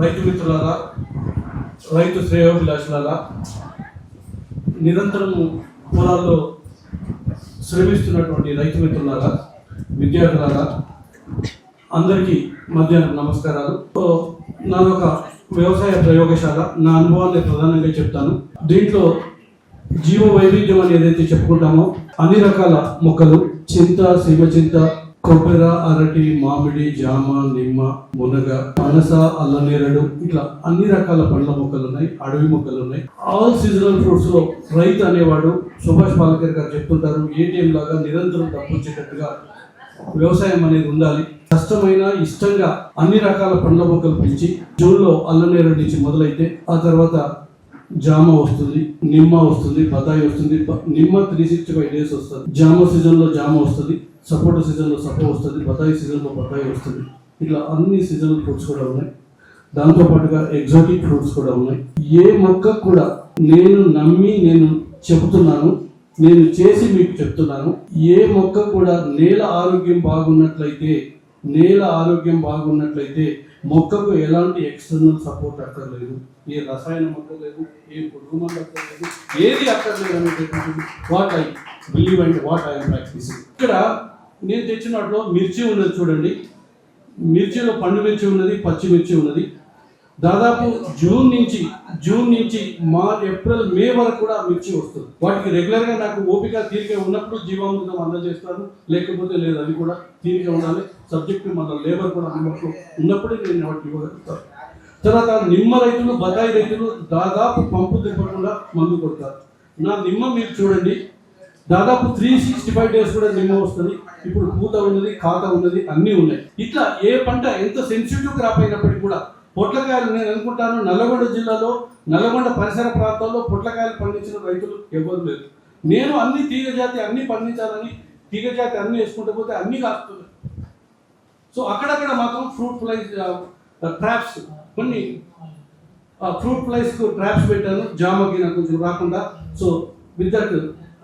రైతు మిత్రులారా రైతు శ్రేయోభిలాషులారా నిరంతరం పొలాల్లో శ్రమిస్తున్నటువంటి రైతు మిత్రులారా విద్యార్థులారా అందరికీ మధ్యాహ్నం నమస్కారాలు. సో ఒక వ్యవసాయ ప్రయోగశాల నా అనుభవాన్ని ప్రధానంగా చెప్తాను. దీంట్లో జీవ వైవిధ్యం అని ఏదైతే చెప్పుకుంటామో అన్ని రకాల మొక్కలు చింత సీమ చింత కొబ్బరి అరటి మామిడి జామ నిమ్మ మునగ పనస అల్లనేరడు ఇట్లా అన్ని రకాల పండ్ల మొక్కలు ఉన్నాయి అడవి మొక్కలు ఉన్నాయి ఆల్ సీజనల్ ఫ్రూట్స్లో రైతు అనేవాడు సుభాష్ పాలకర్ గారు చెప్తుంటారు ఏటీఎం లాగా నిరంతరం డబ్బు వచ్చేటట్టుగా వ్యవసాయం అనేది ఉండాలి. కష్టమైన ఇష్టంగా అన్ని రకాల పండ్ల మొక్కలు పెంచి జూన్లో అల్లనేరడు నుంచి మొదలైతే ఆ తర్వాత జామ వస్తుంది నిమ్మ వస్తుంది బతాయి వస్తుంది నిమ్మ త్రీ సిక్స్టీ ఫైవ్ డేస్ వస్తుంది. జామ సీజన్లో జామ వస్తుంది. సపోటా సీజన్లో సపో వస్తుంది బతాయి సీజన్లో బత్తాయి బతాయి వస్తుంది. ఇట్లా అన్ని సీజనల్ ఫ్రూట్స్ కూడా ఉన్నాయి. దాంతో పాటుగా ఎగ్జాటిక్ ఫ్రూట్స్ కూడా ఉన్నాయి. ఏ మొక్క కూడా నేను నమ్మి నేను చెబుతున్నాను నేను చేసి మీకు చెప్తున్నాను ఏ మొక్క కూడా నేల ఆరోగ్యం బాగున్నట్లయితే నేల ఆరోగ్యం బాగున్నట్లయితే మొక్కకు ఎలాంటి ఎక్స్టర్నల్ సపోర్ట్ అక్కర్లేదు. ఏ రసాయనం అక్కర్లేదు ఏ పురుగు మందు అక్కర్లేదు ఏది అక్కర్లేదు అనేటటువంటి what I believe and what I'm practice ఇక్కడ నేను తెచ్చినట్లో మిర్చి ఉన్నది చూడండి. మిర్చిలో పండు మిర్చి ఉన్నది పచ్చి మిర్చి ఉన్నది. దాదాపు జూన్ నుంచి జూన్ నుంచి మార్చ్ ఏప్రిల్ మే వరకు కూడా మిర్చి వస్తుంది. వాటికి రెగ్యులర్గా నాకు ఓపిక తీరిక ఉన్నప్పుడు జీవామృతం అందజేస్తాను. లేకపోతే లేదు అది కూడా తీరిక ఉండాలి. సబ్జెక్ట్ మన లేబర్ కూడా అందుబాటులో ఉన్నప్పుడే నేను వాటికి ఇవ్వగలుగుతాను. తర్వాత నిమ్మ రైతులు బత్తాయి రైతులు దాదాపు పంపు తెప్పకుండా మందు కొడతారు. నా నిమ్మ మీరు చూడండి. దాదాపు త్రీ సిక్స్టీ ఫైవ్ డేస్ కూడా నిమ్మ వస్తుంది. ఇప్పుడు పూత ఉన్నది కాత ఉన్నది అన్నీ ఉన్నాయి. ఇట్లా ఏ పంట ఎంత సెన్సిటివ్ క్రాప్ అయినప్పటికీ కూడా పొట్లకాయలు నేను అనుకుంటాను నల్లగొండ జిల్లాలో నల్లగొండ పరిసర ప్రాంతాల్లో పొట్లకాయలు పండించిన రైతులు ఎవరు లేరు. నేను అన్ని తీగ జాతి అన్ని పండించాలని తీగ జాతి అన్ని వేసుకుంటూ పోతే అన్ని కాస్తున్నాయి సో అక్కడక్కడ మాత్రం ఫ్రూట్ ఫ్లైస్ ట్రాప్స్ కొన్ని ఫ్రూట్ ఫ్లైస్కు ట్రాప్స్ పెట్టాను. జామకి నాకు కొంచెం రాకుండా. So with that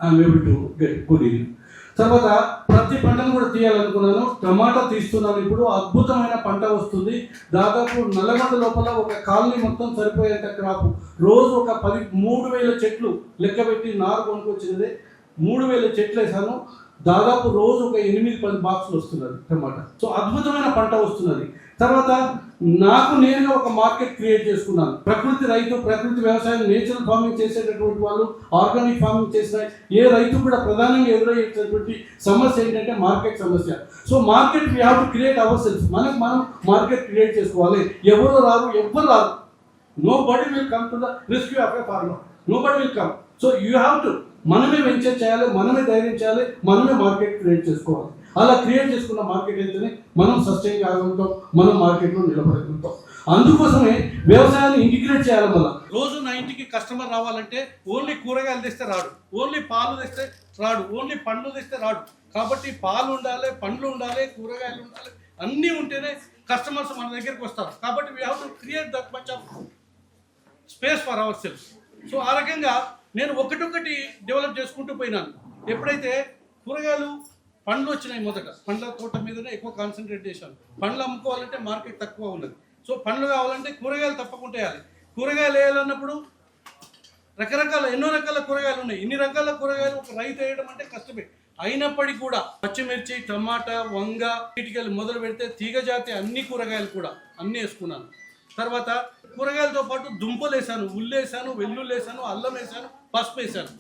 I'm able to get good evening తర్వాత ప్రతి పంటను కూడా తీయాలనుకున్నాను. టమాటా తీస్తున్నాను. ఇప్పుడు అద్భుతమైన పంట వస్తుంది. దాదాపు నల్లగొండ లోపల ఒక కాలనీ మొత్తం సరిపోయేంత క్రాప్. రోజు ఒక పది మూడు వేల చెట్లు లెక్కబెట్టి నారు కొనుక్కొచ్చినదే మూడు వేల చెట్లు వేసాను. దాదాపు రోజు ఒక ఎనిమిది పది బాక్సులు వస్తున్నది టమాటా. సో అద్భుతమైన పంట వస్తున్నది. తర్వాత నాకు నేనుగా ఒక మార్కెట్ క్రియేట్ చేసుకున్నాను. ప్రకృతి రైతు ప్రకృతి వ్యవసాయం నేచురల్ ఫార్మింగ్ చేసేటటువంటి వాళ్ళు ఆర్గానిక్ ఫార్మింగ్ చేసిన ఏ రైతు కూడా ప్రధానంగా ఎదురయ్యేటటువంటి సమస్య ఏంటంటే మార్కెట్ సమస్య. So market we have to create our self మనకు మనం మార్కెట్ క్రియేట్ చేసుకోవాలి. ఎవరు రారు ఎవరు రారు. Nobody will come to the rescue of a farmer nobody will come so you have to మనమే వెంచర్ చేయాలి మనమే ధైర్యం చేయాలి మనమే మార్కెట్ క్రియేట్ చేసుకోవాలి. అలా క్రియేట్ చేసుకున్న మార్కెట్ అయితేనే మనం సస్టైన్ కాగలుగుతాం మనం మార్కెట్లో నిలబడగలుగుతాం అందుకోసమే వ్యవసాయాన్ని ఇంటిగ్రేట్ చేయాలి మళ్ళీ. రోజు నా ఇంటికి కస్టమర్ రావాలంటే ఓన్లీ కూరగాయలు తెస్తే రాడు ఓన్లీ పాలు తెస్తే రాడు ఓన్లీ పండ్లు తెస్తే రాడు. కాబట్టి పాలు ఉండాలి పండ్లు ఉండాలి కూరగాయలు ఉండాలి అన్నీ ఉంటేనే కస్టమర్స్ మన దగ్గరికి వస్తారు. కాబట్టి we have to create that much of space for ourselves so ఆ రకంగా నేను ఒకటొకటి డెవలప్ చేసుకుంటూ పోయినాను. ఎప్పుడైతే కూరగాయలు పండ్లు వచ్చినాయి మొదట. పండ్ల తోట మీదనే ఎక్కువ కాన్సన్ట్రేట్ చేశాను. పండ్లు అమ్ముకోవాలంటే మార్కెట్ తక్కువ ఉన్నది. సో పండ్లు కావాలంటే కూరగాయలు తప్పకుండా వేయాలి. కూరగాయలు వేయాలన్నప్పుడు రకరకాల ఎన్నో రకాల కూరగాయలు ఉన్నాయి. ఇన్ని రకాల కూరగాయలు ఒక రైతు వేయడం అంటే కష్టమే. అయినప్పటికీ కూడా పచ్చిమిర్చి టమాటా వంగ వీటికెళ్ళి మొదలు పెడితే తీగ జాతి అన్ని కూరగాయలు కూడా అన్ని వేసుకున్నాను. తర్వాత కూరగాయలతో పాటు దుంపలు వేసాను ఉల్లు వేసాను వేసాను అల్లం వేసాను పసుపు వేసాను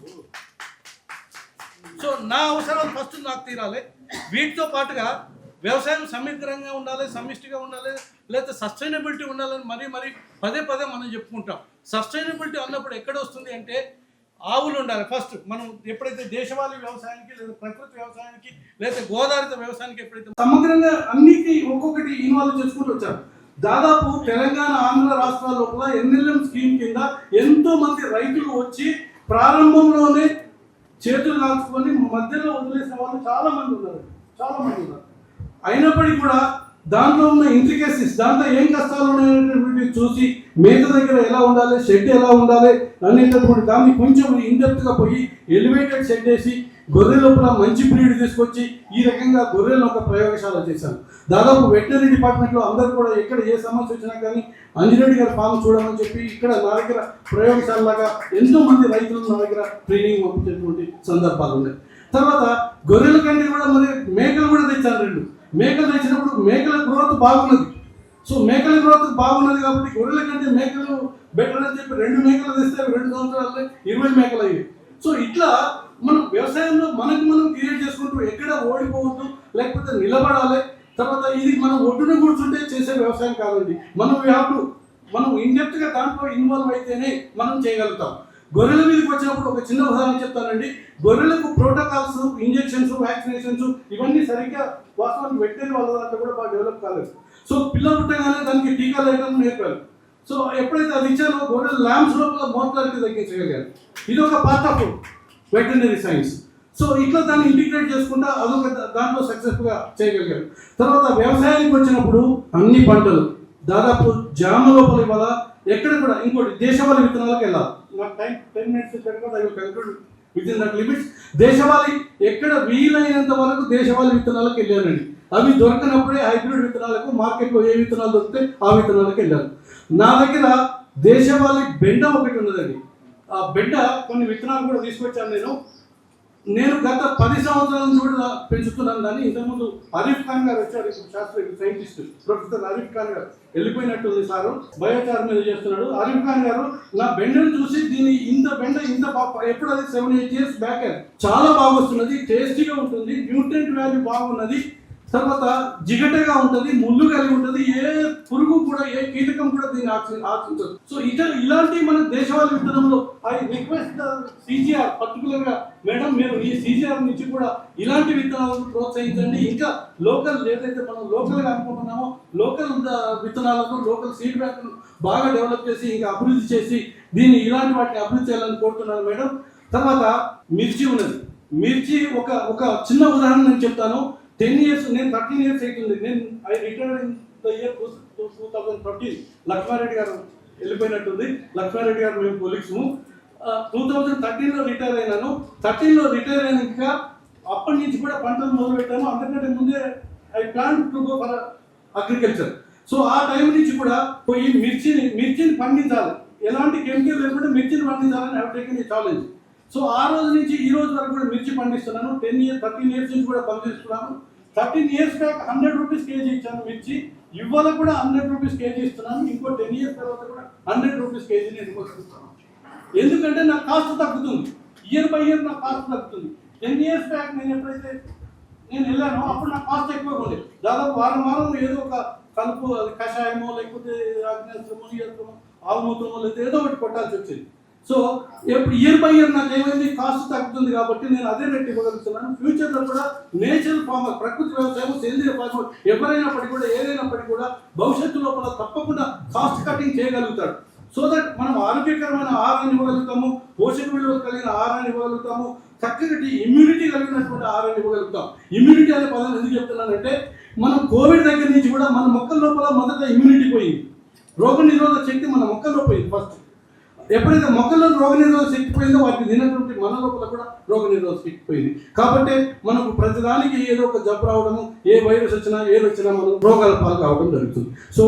సో నా అవసరాలు ఫస్ట్ నాకు తీరాలి. వీటితో పాటుగా వ్యవసాయం సమగ్రంగా ఉండాలి సమిష్టిగా ఉండాలి లేకపోతే సస్టైనబిలిటీ ఉండాలని మరీ మరీ పదే పదే మనం చెప్పుకుంటాం. సస్టైనబిలిటీ అన్నప్పుడు ఎక్కడ వస్తుంది అంటే ఆవులు ఉండాలి. ఫస్ట్ మనం ఎప్పుడైతే దేశవాళీ వ్యవసాయానికి లేదా ప్రకృతి వ్యవసాయానికి లేదా గోదావరిత వ్యవసాయానికి ఎప్పుడైతే సమగ్రంగా అన్నిటి ఒక్కొక్కటి ఇన్వాల్వ్ చేసుకుంటూ వచ్చారు దాదాపు తెలంగాణ ఆంధ్ర రాష్ట్రాల్లో కూడా ఎన్ఎల్ఎం స్కీమ్ కింద ఎంతో మంది రైతులు వచ్చి ప్రారంభంలోనే చేతులు కాల్చుకొని మధ్యలో వదిలేసిన వాళ్ళు చాలా మంది ఉన్నారు. చాలా మంది ఉన్నారు. అయినప్పటికీ కూడా దాంట్లో ఉన్న ఇంట్రికేసిస్ దాంట్లో ఏం కష్టాలు ఉన్నాయనేటువంటివి చూసి మేత దగ్గర ఎలా ఉండాలి షెడ్ ఎలా ఉండాలి అనేటటువంటి దాన్ని కొంచెం ఇండెప్త్గా పోయి ఎలివేటెడ్ షెడ్ వేసి గొర్రె లోపల మంచి బ్రీడ్ తీసుకొచ్చి ఈ రకంగా గొర్రెలను ఒక ప్రయోగశాల చేశాను దాదాపు వెటనరీ డిపార్ట్మెంట్లో అందరూ కూడా ఎక్కడ ఏ సమస్య వచ్చినా కానీ అంజిరెడ్డి గారి ఫామ్ చూడమని చెప్పి ఇక్కడ నా దగ్గర ప్రయోగశాల లాగా ఎంతో మంది రైతులు నా దగ్గర ట్రైనింగ్ పంపించేటువంటి సందర్భాలు ఉన్నాయి. తర్వాత గొర్రెల కంటే కూడా మరి మేకలు కూడా తెచ్చాను రెండు. మేకలు తెచ్చినప్పుడు మేకల గ్రోత్ బాగున్నది. సో మేకల గ్రోత్ బాగున్నది కాబట్టి గొర్రెల కంటే మేకలు బెటర్ అని చెప్పి రెండు మేకలు తెస్తే రెండు సంవత్సరాలు ఇరవై మేకలు అయ్యాయి. సో ఇట్లా మనం వ్యవసాయంలో మనకు మనం క్రియేట్ చేసుకుంటూ ఎక్కడ ఓడిపోవద్దు లేకపోతే నిలబడాలి. తర్వాత ఇది మనం ఒడ్డున కూర్చుంటే చేసే వ్యవసాయం కాదండి. మనం వ్యాపులు మనం ఇన్డెప్త్గా దాంట్లో ఇన్వాల్వ్ అయితేనే మనం చేయగలుగుతాం. గొర్రెల మీదకి వచ్చినప్పుడు ఒక చిన్న ఉదాహరణ చెప్తానండి. గొర్రెలకు ప్రోటోకాల్స్ ఇంజెక్షన్స్ వ్యాక్సినేషన్స్ ఇవన్నీ సరిగ్గా వాస్తవానికి వెటరీ వాళ్ళ దాంట్లో కూడా బాగా డెవలప్ కాలేదు. సో పిల్ల పుట్టగానే దానికి టీకాలు వేయడం నేర్పారు. సో ఎప్పుడైతే అది ఇచ్చారో గొర్రెల ల్యాంబ్స్ లోపల మోతారికి తగ్గించగలిగారు. ఇది ఒక part of veterinary science. So ఇట్లా దాన్ని ఇంటిగ్రేట్ చేసుకుంటా అదొక దాంట్లో సక్సెస్ఫుల్గా చేయగలిగారు. తర్వాత వ్యవసాయానికి వచ్చినప్పుడు అన్ని పంటలు దాదాపు జామ లోపల ఇవాళ ఎక్కడ కూడా ఇంకోటి దేశవాళి విత్తనాలకు వెళ్ళాలి? నాకు టైం టెన్ మినిట్స్ ఇక్కడ I conclude within that limits దేశవాళీ ఎక్కడ వీలైనంత వరకు దేశవాళీ విత్తనాలకు వెళ్ళానండి. అవి దొరకనప్పుడే హైబ్రిడ్ విత్తనాలకు మార్కెట్లో ఏ విత్తనాలు దొరికితే ఆ విత్తనాలకు వెళ్ళాను. నా దగ్గర దేశవాళీ బెండ ఒకటి ఉన్నదండి. ఆ బెండ కొన్ని విత్తనాలు కూడా తీసుకొచ్చాను నేను. నేను గత పది సంవత్సరాల నుంచి కూడా పెంచుతున్నాను దాన్ని ఇంతకుముందు అరీఫ్ ఖాన్ గారు వచ్చారు ఇప్పుడు శాస్త్రజ్ఞ సైంటిస్ట్ ప్రొఫెసర్ అరీఫ్ ఖాన్ గారు. వెళ్ళిపోయినట్టుంది సారు బయోచార్ మీద చేస్తున్నాడు. అరీఫ్ ఖాన్ గారు నా బెండను చూసి దీని ఇంత బెండ ఇంత ఎప్పుడు అది సెవెన్ ఎయిట్ ఇయర్స్ బ్యాక్ చాలా బాగా వస్తున్నది టేస్టీగా ఉంటుంది న్యూట్రియంట్ వాల్యూ బాగున్నది తర్వాత జిగటగా ఉంటుంది ముళ్ళు కలిగి ఉంటుంది ఏ పురుగు కూడా ఏ కీటకం కూడా దీన్ని ఆశించదు సో ఇతర ఇలాంటి మన దేశవాళి విత్తనంలో ఐ రిక్వెస్ట్ సిజిఆర్ పర్టికులర్గా మేడం మీరు ఈ సిజిఆర్ నుంచి కూడా ఇలాంటి విత్తనాలను ప్రోత్సహించండి. ఇంకా లోకల్ ఏదైతే మనం లోకల్గా అనుకుంటున్నామో లోకల్ విత్తనాలను లోకల్ సీడ్ బ్యాంక్ బాగా డెవలప్ చేసి ఇంకా అభివృద్ధి చేసి దీన్ని ఇలాంటి వాటిని అభివృద్ధి చేయాలని కోరుతున్నాను మేడం. తర్వాత మిర్చి ఉన్నది. మిర్చి ఒక ఒక చిన్న ఉదాహరణ నేను చెప్తాను. టెన్ ఇయర్స్ నేను థర్టీన్ ఇయర్స్ అవుతుంది నేను I retire in the year two thousand thirteen. Lakshmareddy garu వెళ్ళిపోయినట్టుంది. Lakshma Reddy గారు మేము కొలిక్స్ టూ థౌజండ్ థర్టీన్లో రిటైర్ అయినాను. థర్టీన్లో రిటైర్ అయినాక అప్పటి నుంచి కూడా పంటలు మొదలు పెట్టాను అంతకంటే ముందే I plan to go for agriculture so ఆ టైం నుంచి కూడా పోయి మిర్చిని మిర్చిని పండించాలి. ఎలాంటి కెమికల్ లేకుండా మిర్చిని పండించాలని హ్యావ్ టేకెన్ ఈ ఛాలెంజ్ సో ఆ రోజు నుంచి ఈ రోజు వరకు కూడా మిర్చి పండిస్తున్నాను. టెన్ ఇయర్స్ థర్టీన్ ఇయర్స్ నుంచి కూడా పనిచేస్తున్నాను thirteen years back hundred rupees KG ఇచ్చాను మిర్చి. ఇవాళ కూడా హండ్రెడ్ రూపీస్ కేజీ ఇస్తున్నాను. ఇంకో టెన్ ఇయర్స్ తర్వాత కూడా హండ్రెడ్ రూపీస్ కేజీ నేను ఇవ్వగలుగుతాను ఎందుకంటే నా కాస్ట్ తగ్గుతుంది. ఇయర్ బై ఇయర్ నా కాస్ట్ తగ్గుతుంది. టెన్ ఇయర్స్ బ్యాక్ నేను ఎప్పుడైతే నేను వెళ్ళాను అప్పుడు నా కాస్ట్ ఎక్కువ ఉండేది దాదాపు వారం వారం ఏదో ఒక కలుపు అది కషాయమో లేకపోతే అగ్నేశ్వరమో ఈయత్రమో ఆవుమూత్రమో లేదా ఏదో ఒకటి కొట్టాల్సి వచ్చింది. సో ఎప్పుడు ఇయర్ బై ఇయర్ నాకు ఏమైంది? కాస్ట్ తగ్గుతుంది కాబట్టి నేను అదే రేట్ ఇవ్వగలుగుతున్నాను. ఫ్యూచర్లో కూడా నేచర్ ఫార్మర్ ప్రకృతి వ్యవసాయం సేంద్రియ ఫార్మర్ ఎవరైనప్పటికీ కూడా ఏదైనప్పటికీ కూడా భవిష్యత్తు లోపల తప్పకుండా కాస్ట్ కటింగ్ చేయగలుగుతాడు. సో దట్ మనం ఆరోగ్యకరమైన ఆహారాన్ని ఇవ్వగలుగుతాము పోషక విలువ కలిగిన ఆహారాన్ని ఇవ్వగలుగుతాము చక్కటి ఇమ్యూనిటీ కలిగినటువంటి ఆహారాన్ని ఇవ్వగలుగుతాం. ఇమ్యూనిటీ అనే పదం ఎందుకు చెప్తున్నానంటే మనం కోవిడ్ దగ్గర నుంచి కూడా మన మొక్కల లోపల మొదట ఇమ్యూనిటీ పోయింది. రోగ నిరోధక శక్తి మన మొక్కల్లో పోయింది ఫస్ట్ ఎప్పుడైతే మొక్కల్లో రోగ నిరోధక శక్తి పోయిందో వాటికి తినటువంటి మన లోపల కూడా రోగ నిరోధక శక్తి పోయింది. కాబట్టి మనకు ప్రతిదానికి ఏదో ఒక జబ్బు రావడము ఏ వైరస్ వచ్చినా ఏది వచ్చినా మనం రోగాల పాలు కావడం జరుగుతుంది. సో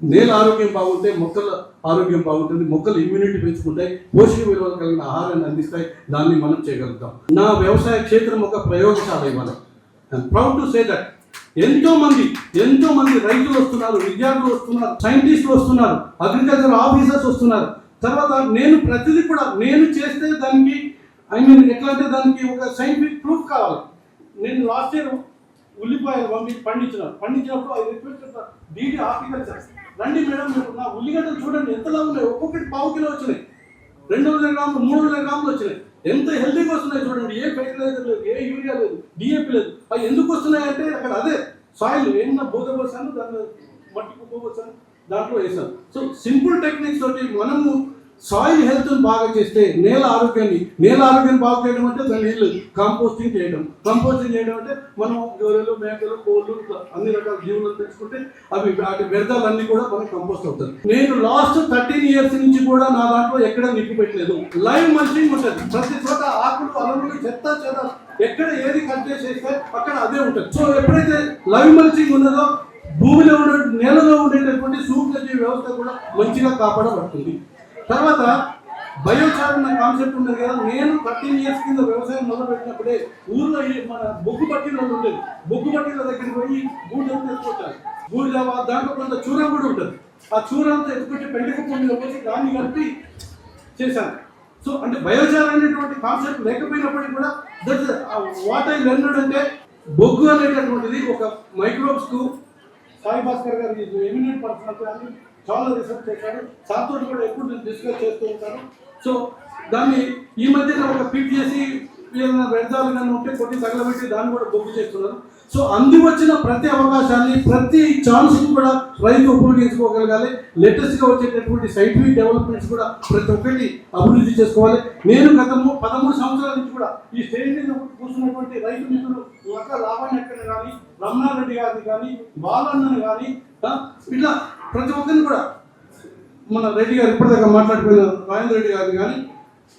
నేల ఆరోగ్యం బాగుంటే మొక్కల ఆరోగ్యం బాగుంటుంది మొక్కలు ఇమ్యూనిటీ పెంచుకుంటాయి పోషక విలువలు కలిగిన ఆహారాన్ని అందిస్తాయి దాన్ని మనం చేయగలుగుతాం. నా వ్యవసాయ క్షేత్రం ఒక ప్రయోగశాల ఇవ్వాలి ప్రౌడ్ టు సే దట్ ఎంతో మంది ఎంతో మంది రైతులు వస్తున్నారు విద్యార్థులు వస్తున్నారు సైంటిస్టులు వస్తున్నారు అగ్రికల్చర్ ఆఫీసర్స్ వస్తున్నారు. తర్వాత నేను ప్రతిదీ కూడా నేను చేస్తే దానికి ఐ మీన్ ఎట్లా అంటే దానికి ఒక సైంటిఫిక్ ప్రూఫ్ కావాలి. నేను లాస్ట్ ఇయర్ ఉల్లిపాయలు పంపించి పండించిన పండించినప్పుడు ఐ రిక్వెస్ట్ డీడీ హార్టికల్చర్ రండి మేడం మీరు నా ఉల్లిగడ్డలు చూడండి ఎంతలా ఉన్నాయి? ఒక్కొక్కటి పావు కిలో వచ్చినాయి. రెండు వందల గ్రాములు మూడు వందల గ్రాములు వచ్చినాయి. ఎంత హెల్తీగా వస్తున్నాయి చూడండి. ఏ ఫెర్టిలైజర్ లేదు ఏ యూరియా లేదు డిఏపి లేదు. అవి ఎందుకు వస్తున్నాయి అంటే అక్కడ అదే సాయిల్ ఏమన్నా బోధ పోసాను దాన్ని మట్టి కుప్ప పోసాను దాంట్లో వేసాను. సో సింపుల్ టెక్నిక్స్ తోటి మనము సాయిల్ హెల్త్ని బాగా చేస్తే నేల ఆరోగ్యాన్ని నేల ఆరోగ్యాన్ని బాగా చేయడం అంటే దాని నీళ్ళు కాంపోస్టింగ్ చేయడం. కాంపోస్టింగ్ చేయడం అంటే మనం గొర్రెలు మేకలు కోళ్ళు ఇట్లా అన్ని రకాల జీవులను తెచ్చుకుంటే అవి వాటి వ్యర్థాలన్నీ కూడా మనకి కంపోస్ట్ అవుతుంది నేను లాస్ట్ థర్టీన్ ఇయర్స్ నుంచి కూడా నా దాంట్లో ఎక్కడ నిప్పు పెట్టలేదు. లైవ్ మల్చింగ్ ఉంటుంది. ప్రతి చోట ఆకులు అలములు చెత్త చెద ఎక్కడ ఏది కట్ చేసేస్తే అక్కడ అదే ఉంటుంది. సో ఎప్పుడైతే లైవ్ మల్చింగ్ ఉన్నదో భూమిలో ఉండే నేలలో ఉండేటటువంటి సూక్ష్మజీవి వ్యవస్థ కూడా మంచిగా కాపాడబడుతుంది. తర్వాత బయోచార్ అనే కాన్సెప్ట్ ఉంది కదా. నేను థర్టీన్ ఇయర్స్ కింద వ్యవసాయం మొదలు పెట్టినప్పుడే ఊర్లో మన బొగ్గు పట్టిలో ఉండేది. బొగ్గు పట్టిల దగ్గరికి పోయి గూడెంతా ఎత్తుకుంటారు గూడి దాంట్లో కొంత చూరం కూడా ఉంటుంది. ఆ చూరంతా ఎత్తుకుంటే పెండక మీద పోసి దాన్ని కలిపి చేశాను. సో అంటే బయోచార్ అనేటువంటి కాన్సెప్ట్ లేకపోయినప్పటికీ కూడా దట్ వాట్ ఐ లెర్నడ్ అంటే బొగ్గు అనేటటువంటిది ఒక మైక్రోబ్స్కు సాయి భాస్కర్ గారు ఎమినెంట్ పర్సనాలిటీ చాలా రీసెర్చ్ చేశాడు సార్తో కూడా ఎప్పుడు నేను డిస్కస్ చేస్తూ ఉంటాను. సో దాన్ని ఈ మధ్యన ఒక పిక్ చేసి ఏదైనా వ్యర్థాలు కానీ ఉంటే కొన్ని తగలబెట్టి దాన్ని కూడా బొగ్గు చేస్తున్నారు. సో అంది వచ్చిన ప్రతి అవకాశాన్ని ప్రతి ఛాన్స్ కూడా రైతు ఉపయోగించుకోగలగాలి లేటెస్ట్గా వచ్చేటటువంటి సైంటిఫిక్ డెవలప్మెంట్స్ కూడా ప్రతి ఒక్కటి అభివృద్ధి చేసుకోవాలి. నేను గత పదమూడు సంవత్సరాల నుంచి కూడా ఈ స్టేజ్ మీద కూర్చున్నటువంటి రైతు మిత్రులు అక్క లాభాన్ని ఎక్కడ కానీ రమణారెడ్డి గారిని కానీ బాలన్నని కానీ ఇట్లా ప్రతి ఒక్కరిని కూడా మన రెడ్డి గారు ఇప్పటిదాకా మాట్లాడిపోయిన రాజేంద్ర రెడ్డి గారిని కానీ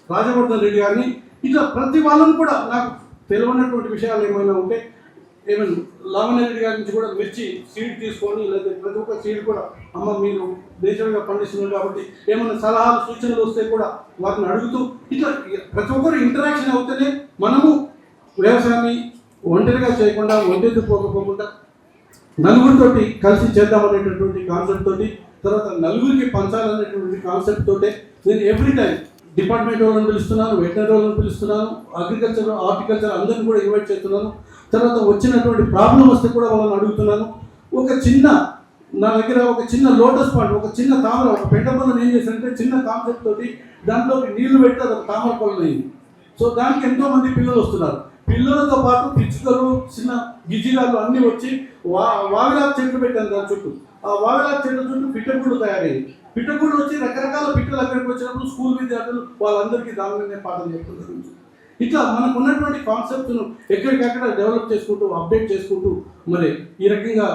రాజవర్ధన్ రెడ్డి గారిని ఇట్లా ప్రతి వాళ్ళని కూడా నాకు తెలియనటువంటి విషయాలు ఏమైనా ఉంటే ఏమైనా లావణ్య గారి నుంచి కూడా మిర్చి సీడ్ తీసుకొని లేదా ప్రతి ఒక్క సీడ్ కూడా అమ్మ మీరు నేచురల్గా పండిస్తున్నారు కాబట్టి ఏమైనా సలహాలు సూచనలు వస్తే కూడా వాటిని అడుగుతూ ఇట్లా ప్రతి ఒక్కరు ఇంటరాక్షన్ అవుతేనే మనము వ్యవసాయాన్ని ఒంటరిగా చేయకుండా ఒంటరితో పోకపోకుండా నలుగురితోటి కలిసి చేద్దామనేటటువంటి కాన్సెప్ట్ తోటి తర్వాత నలుగురికి పంచాలనేటువంటి కాన్సెప్ట్ తోటే నేను ఎవ్రీ టైం డిపార్ట్మెంట్ వాళ్ళని పిలుస్తున్నాను వెటనరీ వాళ్ళని పిలుస్తున్నాను అగ్రికల్చర్ హార్టికల్చర్ అందరిని కూడా ఇన్వైట్ చేస్తున్నాను. తర్వాత వచ్చినటువంటి ప్రాబ్లం వస్తే కూడా వాళ్ళని అడుగుతున్నాను. ఒక చిన్న నా దగ్గర ఒక చిన్న లోటస్ పాండ్ ఒక చిన్న తామర ఒక పెంట పొలం ఏం చేశారంటే చిన్న కాన్సెప్ట్ తోటి దాంట్లోకి నీళ్ళు పెట్టి అది ఒక తామర పొలం అయింది. సో దానికి ఎంతో మంది పిల్లలు వస్తున్నారు. పిల్లలతో పాటు పిచ్చుకలు చిన్న గిజిరాలు అన్నీ వచ్చి వా వావిలాకు చెట్లు పెట్టాను దాని చుట్టూ. ఆ వావిలాకు చెట్ల చుట్టూ పిట్టగుళ్ళు తయారయ్యాయి. పిట్టగుళ్ళు వచ్చి రకరకాల పిట్టలు అక్కడికి వచ్చినప్పుడు స్కూల్ విద్యార్థులు వాళ్ళందరికీ దాని పాఠం చెప్తున్నారు. ఇట్లా మనకు ఉన్నటువంటి కాన్సెప్ట్ను ఎక్కడికక్కడ డెవలప్ చేసుకుంటూ అప్డేట్ చేసుకుంటూ మరి ఈ రకంగా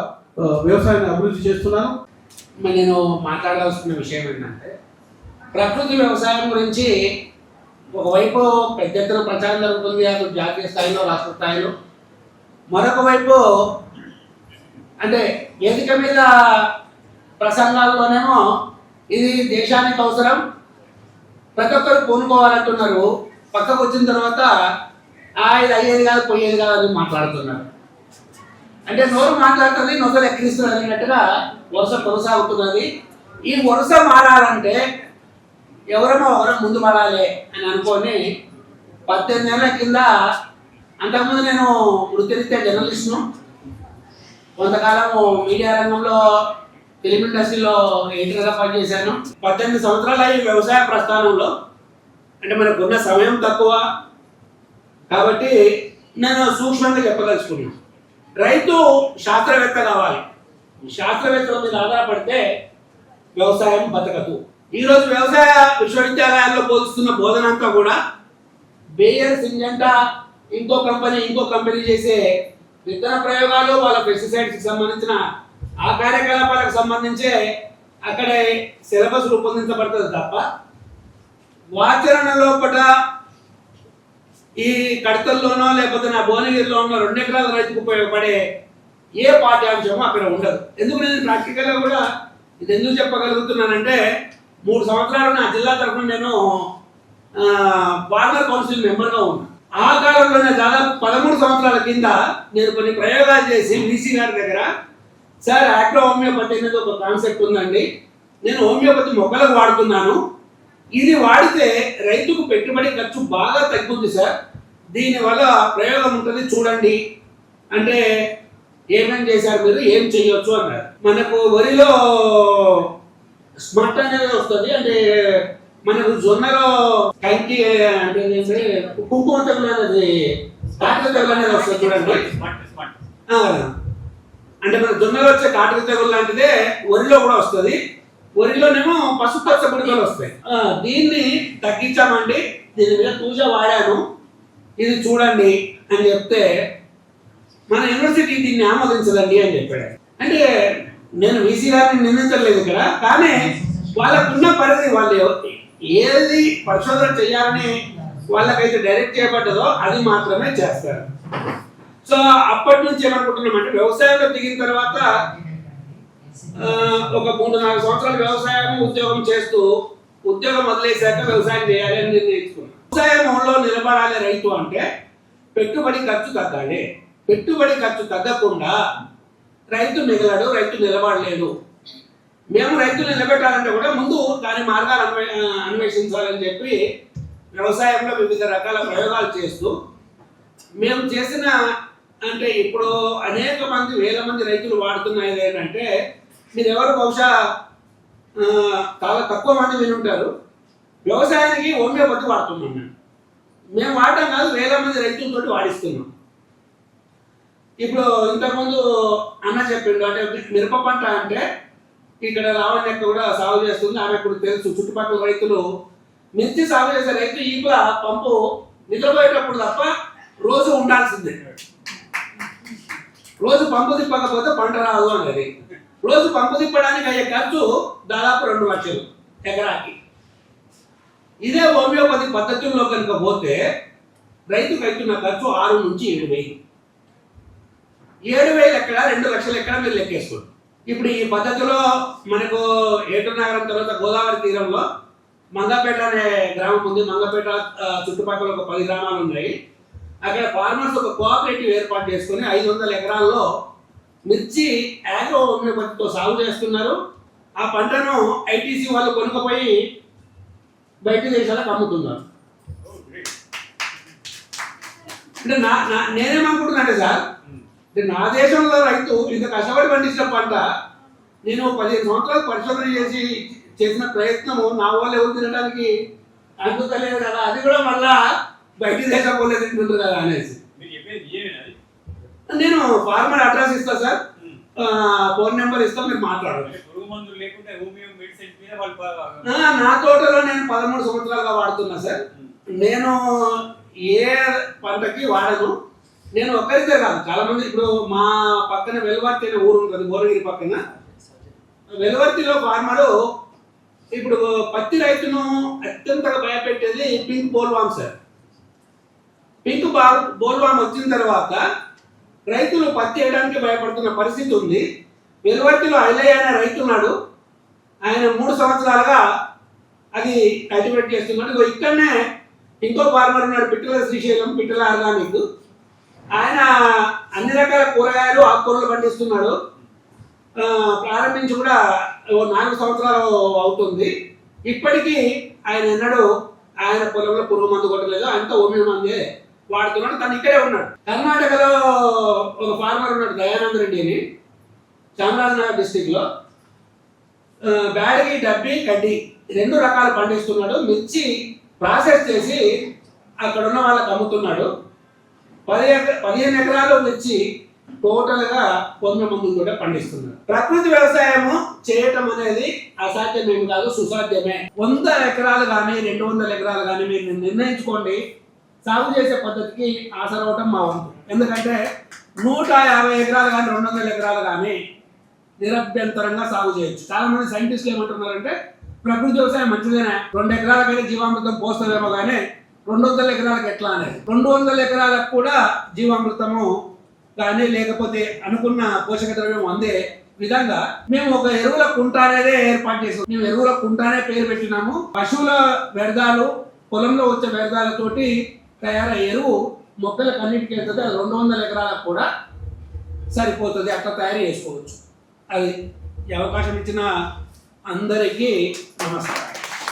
వ్యవసాయాన్ని అభివృద్ధి చేస్తున్నాను. మరి నేను మాట్లాడాల్సిన విషయం ఏంటంటే ప్రకృతి వ్యవసాయం గురించి ఒకవైపు పెద్ద ఎత్తున ప్రచారం జరుగుతుంది అది జాతీయ స్థాయిలో రాష్ట్ర స్థాయిలో. మరొక వైపు అంటే వేదిక మీద ప్రసంగాల్లోనేమో ఇది దేశానికి అవసరం. ప్రతి ఒక్కరు పూనుకోవాలంటున్నారు పక్కకు వచ్చిన తర్వాత "ఆ, ఇది అయ్యేది కాదు పోయేది కాదు అని మాట్లాడుతున్నారు. అంటే నోరు మాట్లాడుతుంది నొసలు ఎక్కిరిస్తుంది అన్నట్టుగా వరుస కొనసాగుతున్నది. ఈ వరుస మారాలంటే ఎవరమో ఒకరం ముందు మారాలి అని అనుకొని పద్దెనిమిది నెలల కింద అంతకుముందు నేను వృత్తిరీత్యా జర్నలిస్ట్ను. కొంతకాలము మీడియా రంగంలో ఫిలిం ఇండస్ట్రీలో ఎడిటర్గా పనిచేశాను. పద్దెనిమిది సంవత్సరాల ఈ వ్యవసాయ ప్రస్థానంలో అంటే మనకున్న సమయం తక్కువ. కాబట్టి నేను సూక్ష్మంగా చెప్పదలుచుకున్నాను రైతు శాస్త్రవేత్త కావాలి. శాస్త్రవేత్తల మీద ఆధారపడితే వ్యవసాయం బతకదు. ఈరోజు వ్యవసాయ విశ్వవిద్యాలయాల్లో బోధిస్తున్న బోధన అంతా కూడా బేయర్ సింజంట ఇంకో కంపెనీ ఇంకో కంపెనీ చేసే విత్తన ప్రయోగాలు వాళ్ళ పెస్టిసైడ్స్కి సంబంధించిన ఆ కార్యకలాపాలకు సంబంధించే అక్కడే సిలబస్ రూపొందించబడుతుంది తప్ప వాచరణ లోపల ఈ కడతల్లోనో లేకపోతే నా భువనగిరిలోనో రెండు ఎకరాల రైతుకు ఉపయోగపడే ఏ పాఠ్యాంశమో అక్కడ ఉండదు. ఎందుకు నేను ప్రాక్టికల్గా కూడా ఇది ఎందుకు చెప్పగలుగుతున్నానంటే మూడు సంవత్సరాలు నా జిల్లా తరఫున నేను పార్లర్ కౌన్సిల్ మెంబర్గా ఉన్నా. ఆ కాలంలోనే దాదాపు పదమూడు సంవత్సరాల కింద నేను కొన్ని ప్రయోగాలు చేసి బీసీ గారి దగ్గర సార్ ఆక్రో హోమియోపతి అనేది ఒక కాన్సెప్ట్ ఉందండి. నేను హోమియోపతి మొక్కలకు వాడుతున్నాను. ఇది వాడితే రైతుకు పెట్టుబడి ఖర్చు బాగా తగ్గుద్ది సార్. దీనివల్ల ప్రయోగం ఉంటుంది చూడండి. అంటే ఏమేం చేశారు మీరు? ఏం చేయొచ్చు అన్నారు. మనకు వరిలో స్మార్ట్ అనేది వస్తుంది. అంటే మనకు జొన్నలో కంకి అంటే కుంకుమ తెగులు అనేది కాటక తెగులు అనేది వస్తుంది చూడండి. అంటే మన జొన్నలో వచ్చే కాటక తెగులు లాంటిదే వరిలో కూడా వస్తుంది. వరిలోనేమో పసుపచ్చ పచ్చ వస్తాయి. దీన్ని తగ్గించామండి. దీని మీద పూజ వాడాను. ఇది చూడండి అని చెప్తే మన యూనివర్సిటీ దీన్ని ఆమోదించదండి అని చెప్పాడు. అంటే నేను వీసీ గారిని నిందించలేదు ఇక్కడ కానీ వాళ్ళకున్న పరిధి వాళ్ళు ఏది పరిశోధన చేయాలని వాళ్ళకైతే డైరెక్ట్ చేయబడ్డదో అది మాత్రమే చేస్తారు. సో అప్పటి నుంచి ఏమనుకుంటున్నామంటే వ్యవసాయంలో దిగిన తర్వాత ఒక మూడు నాలుగు సంవత్సరాలు వ్యవసాయం ఉద్యోగం చేస్తూ ఉద్యోగం వదిలేశాక వ్యవసాయం చేయాలి అని నిర్ణయించుకున్నాను వ్యవసాయంలో నిలబడాలి రైతు అంటే పెట్టుబడి ఖర్చు తగ్గాలి. పెట్టుబడి ఖర్చు తగ్గకుండా రైతు మిగలడు రైతు నిలబడలేడు. మేము రైతులు నిలబెట్టాలంటే కూడా ముందు దాని మార్గాలు అన్వే అన్వేషించాలని చెప్పి వ్యవసాయంలో వివిధ రకాల ప్రయోగాలు చేస్తూ మేము చేసిన అంటే ఇప్పుడు అనేక మంది వేల మంది రైతులు వాడుతున్నది ఏంటంటే మీరు ఎవరు బహుశా చాలా తక్కువ మంది వినుంటారు. వ్యవసాయానికి హోమియోపతి వాడుతున్నాం. మేము మేము వాడటం కాదు వేల మంది రైతులతోటి వాడిస్తున్నాం. ఇప్పుడు ఇంతకుముందు అన్న చెప్పిండు అంటే మిరప పంట అంటే ఇక్కడ లావణ్యక్క కూడా సాగు చేస్తుంది ఆమె ఇప్పుడు తెలుసు చుట్టుపక్కల రైతులు. మిర్చి సాగు చేసే రైతు ఈ కూడా పంపు నిద్రపోయేటప్పుడు తప్ప రోజు ఉండాల్సిందే. రోజు పంపు తిప్పకపోతే పంట రాదు అనేది. రోజు పంపు తిప్పడానికి అయ్యే ఖర్చు దాదాపు రెండు లక్షలు ఎకరాకి. ఇదే హోమియోపతి పద్ధతుల్లో కనుక పోతే రైతుకు అవుతున్న ఖర్చు ఆరు నుంచి ఏడు వేలు. ఏడు వేలు ఎక్కడ రెండు లక్షలు ఎక్కడ మీరు లెక్కేసుకోండి. ఇప్పుడు ఈ పద్ధతిలో మనకు ఏటూరు నగరం తర్వాత గోదావరి తీరంలో మంగపేట అనే గ్రామం ఉంది. మంగపేట చుట్టుపక్కల ఒక పది గ్రామాలు ఉన్నాయి. అక్కడ ఫార్మర్స్ ఒక కోఆపరేటివ్ ఏర్పాటు చేసుకుని ఐదు వందల ఎకరాల్లో మిర్చి యాగ్రో హోమియోపతితో సాగు చేస్తున్నారు. ఆ పంటను ఐటీసీ వాళ్ళు కొనుక్కపోయి బయట దేశాలకు అమ్ముతున్నారు. అంటే నా నా నేనేమనుకుంటున్నానంటే సార్ అంటే నా దేశంలో రైతు ఇంత కష్టపడి పండించిన పంట నేను పదిహేను సంవత్సరాలు పరిశోధన చేసి చేసిన ప్రయత్నము నా వాళ్ళు ఎవరు తినడానికి అందుతలేదు కదా అది కూడా మళ్ళా బయట దేశం పోలేదు తింటుంటారు కదా అనేసి మీరు చెప్పేది నిజమేనా అది? నేను ఫార్మర్ అడ్రస్ ఇస్తా సార్. ఫోన్ నెంబర్ ఇస్తా మీరు మాట్లాడండి. ఆ, నా తోటలో నేను పదమూడు సంవత్సరాలుగా వాడుతున్నా సార్ నేను ఏ పంటకి వాడను. నేను ఒక్కరితే కాదు. చాలా మంది ఇప్పుడు మా పక్కన వెలువర్తి అనే ఊరు ఉంటుంది గోరగిరి పక్కన. వెలువర్తిలో ఫార్మరు ఇప్పుడు పత్తి రైతును అత్యంతగా భయపెట్టేది pink bollworm sir pink boll bollworm వచ్చిన తర్వాత రైతులు పత్తి వేయడానికి భయపడుతున్న పరిస్థితి ఉంది. వెలువర్తిలో ఐలయ్య అనే రైతు ఉన్నాడు. ఆయన మూడు సంవత్సరాలుగా అది కల్టివేట్ చేస్తున్నాడు. ఇక్కడనే ఇంకో ఫార్మర్ ఉన్నాడు పిట్టల శ్రీశైలం పిట్టల ఆర్గానిక్ ఆయన అన్ని రకాల కూరగాయలు ఆకుకూరలు పండిస్తున్నాడు. ప్రారంభించి కూడా ఓ నాలుగు సంవత్సరాలు అవుతుంది. ఇప్పటికీ ఆయన ఎన్నడూ ఆయన పొలంలో పురుగు మందు కొట్టలేదు. ఆయనతో ఓమియో మందే వాడుతున్నాడు తను ఇక్కడే ఉన్నాడు. కర్ణాటకలో ఒక ఫార్మర్ ఉన్నాడు దయానంద రెడ్డి అని. చామరాజనగర్ డిస్టిక్లో బ్యాడగి డబ్బి కడ్డి రెండు రకాలు పండిస్తున్నాడు. మిర్చి ప్రాసెస్ చేసి అక్కడ ఉన్న వాళ్ళకి అమ్ముతున్నాడు. పది ఎక పదిహేను ఎకరాలు మిర్చి టోటల్గా వంద మందులు కూడా పండిస్తున్నారు ప్రకృతి వ్యవసాయము చేయటం అనేది అసాధ్యమేమి కాదు సుసాధ్యమే. వంద ఎకరాలు కానీ రెండు వందల ఎకరాలు కానీ మీరు నిర్ణయించుకోండి. సాగు చేసే పద్ధతికి ఆసరవటం మా వంతు. ఎందుకంటే నూట యాభై ఎకరాలు కానీ రెండు వందల ఎకరాలు కానీ నిరభ్యంతరంగా సాగు చేయొచ్చు. చాలామంది సైంటిస్టులు ఏమంటున్నారంటే ప్రకృతి వ్యవసాయం మంచిదేనే రెండు ఎకరాలకైతే జీవామృతం పోస్తుందేమో కానీ రెండు వందల ఎకరాలకు ఎట్లా అనేది? రెండు వందల ఎకరాలకు కూడా జీవామృతము కానీ లేకపోతే అనుకున్న పోషక ద్రవ్యం అందే విధంగా మేము ఒక ఎరువుల కుంట అనేదే ఏర్పాటు చేసాం. మేము ఎరువుల కుంట అనే పేరు పెట్టినాము. పశువుల వ్యర్థాలు పొలంలో వచ్చే వ్యర్థాలతోటి తయారయ్యే ఎరువు మొక్కలకు అన్నిటికీ వెళ్తుంది అది రెండు వందల ఎకరాలకు కూడా సరిపోతుంది. అట్లా తయారు చేసుకోవచ్చు. అది అవకాశం ఇచ్చిన అందరికీ నమస్కారం.